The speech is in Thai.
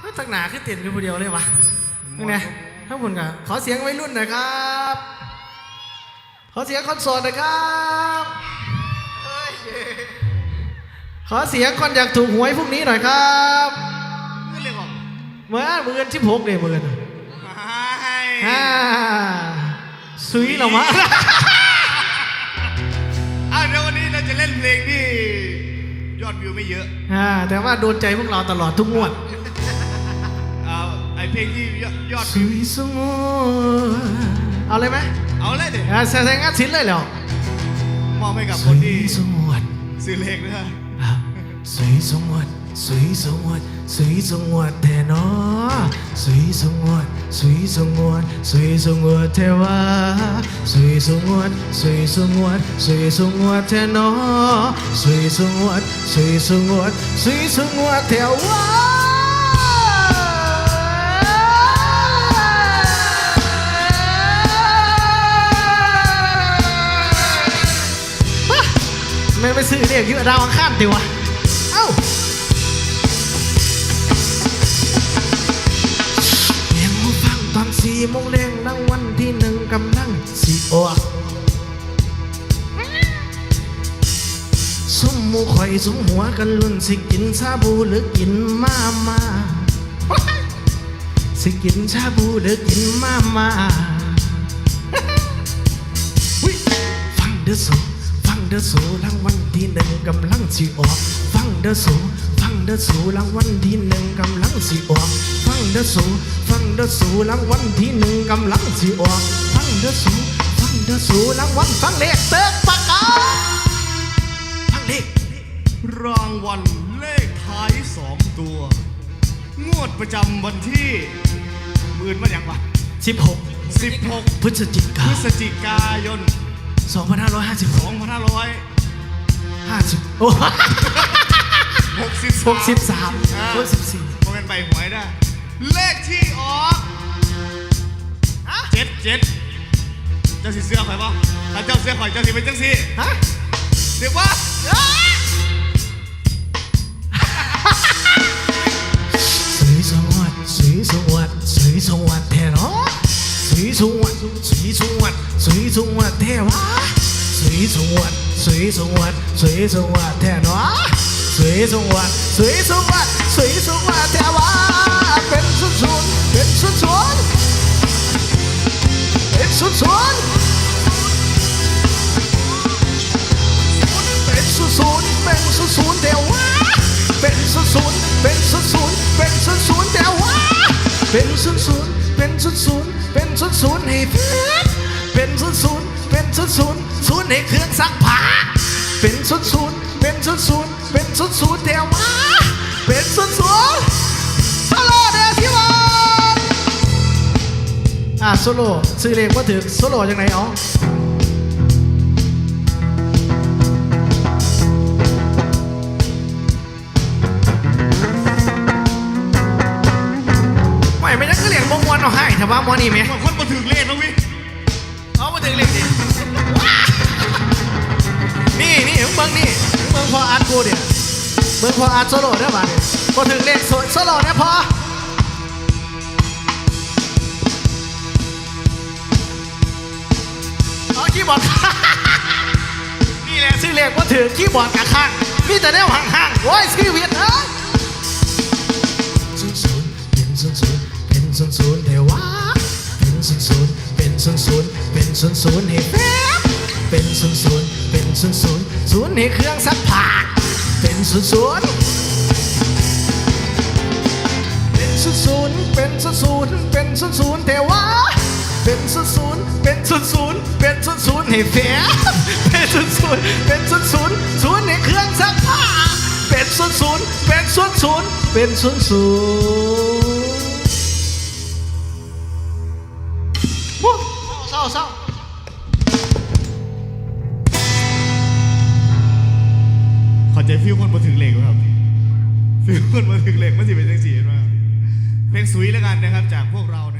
เฮ้ยตักหนาขึ้นเต้นอยู่คนเดียวเลยวะนี่ไงถ้าบุญกันขอเสียงวัยรุ่นหน่อยครับ ขอเสียงคนโสดหน่อยครับเฮ้ยขอเสียงคนอยากถูกหวยพวกนี้หน่อยครับขึ้นเลยบอกเมื่อเมื่อที่พกเลยเมื่อไม่อ่าซุยเหรอมะอ้าวเดี๋ยววันนี้เราจะเล่นเพลงที่ยอดวิวไม่เยอะอ่าแต่ว่าโดนใจพวกเราตลอดทุกงวดเอาไอ เพลงที่ยอดยสมเอาเลยไหมเอาเลยดิแสดงงานศิลป์เลยเหรอมอบให้กับคนที่สมวนซื้อเลขนะสวยสมวนสวยสมวนสวยสมวนแต่นอสวยสมวนสวยสมวนสวยสมวนแท่ว่าสวยสมวนสวยสมวนสวยสมวนแท่นอสวยสมวนสวยสมวนสวยสมวนแท่ว่า เยอะดาวอังคารติวะ เอ้าเสียงหูฟังตอนสี่โมงแรงรางวัลที่หนึ่งกำลังสิออกสมหมูข่อยสมหัวกันลุ่นสิกินชาบูหรือกินมามาสิกินชาบูหรือกินมามาฟังเด้อสู เด้อสูรางวัลที่หนึ่งกำลังสิออก ฟังเด้อสูฟังเด้อสูรางวัลที่หนึ่งกำลังสิออก ฟังเด้อสูฟังเด้อสูรางวัลที่หนึ่งกำลังสิออก ฟังเด้อสูฟังเด้อสูรางวัลฟังเลขเติกปากกาฟังเลขรางวัลเลขท้ายสองตัว งวดประจำวันที่หมื่นมันอย่างวะ16 16 พฤศจิพกาฤศจิกายน 2550 2550โอ้หกสิบ63 64 โมเมนใบหวยได้เลขที่ออกเจ็ดเจ็ดเจ้าสีเสื้อข่อยป่ะถ้าเจ้าเสื้อข่อยเจ้าสีเป็นเจ้าสีฮะเดี๋ยวว่าสวยสวัสดสวยสวัสดสวยสวัสดแท้เนาะสวยสวัสด สวัสดิ์สวยสวัสดิ์แทวะสวยสวัสดิ์สวยสวัสดิ์สวยสวัสดิ์แท้นาะสวยสวัสดิ์สวยสวดิ์สวยสวัสดิ์แท้วะเป็นสุนสุนเป็นสุนสุนเป็นสุนสุนเป็นสุนสุนเป็นสุนสุนแท้วะเป็นสุนสุนเป็นสุนสุนเป็นสุนสุนแท้วะเป็นสุนสุนเป็นสุนสุน เป็นศูนย์ศูนย์ให้เพื่อนเป็นศูนย์ศูนย์เป็นศูนย์ศูนย์ศูนย์ให้เครื่องซักผ้าเป็นศูนย์ศูนย์เป็นศูนย์ศูนย์เป็นศูนย์ศูนย์แถวมาเป็นศูนย์ศูนย์สโลเดียวที่วานอะโซโล่ซื้อเลงว่าถึงโซโล่ยังไงอ๋อ ให้แต่ว่ามอนี่ไหมคนคนมาถึงเลขแล้ววิเอามาถึงเลขดินี่นี่มึงเบิ่งนี่มึงเบิ่งพออาร์ตกูเดี๋ยวเบิ่งพออาร์ตโซโล่ได้ป่ะเนี่ยพอถึงเลขโซโซโล่เนี่ยพอเอาคีย์บอร์ดนี่แหละชื่อเรียกว่าถือคีย์บอร์ดกับข้างมีแต่แนวห่างๆโอ้ยชีวิตเอ้ย ศูนย์ศูนย์เดี๋ยวะเป็นศูนย์ศูนย์เป็นศูนย์ศูนย์เป็นศูนย์ศูนย์ให้แป๊บเป็นศูนย์ศูนย์เป็นศูนย์ศูนย์ศูนย์ให้เครื่องซักผ้าเป็นศูนย์ศูนย์เป็นศูนย์ศูนย์เป็นศูนย์ศูนย์เป็นศูนย์ศูนย์เดี๋ยวะเป็นศูนย์ศูนย์เป็นศูนย์ศูนย์เป็นศูนย์ศูนย์ให้แฝงเป็นศูนย์ศูนย์เป็นศูนย์ศูนย์ศูนย์ในเครื่องซักผ้าเป็นศูนย์ศูนย์เป็นศูนย์ศูนย์เป็นศูนย์ศูนย์ ใจฟิวคนมาถึงเหล็กครับ ฟิวคนมาถึงเลขมันสิเป็นจังสีมากเพลงสุยแล้วกันนะครับ จากพวกเรานะ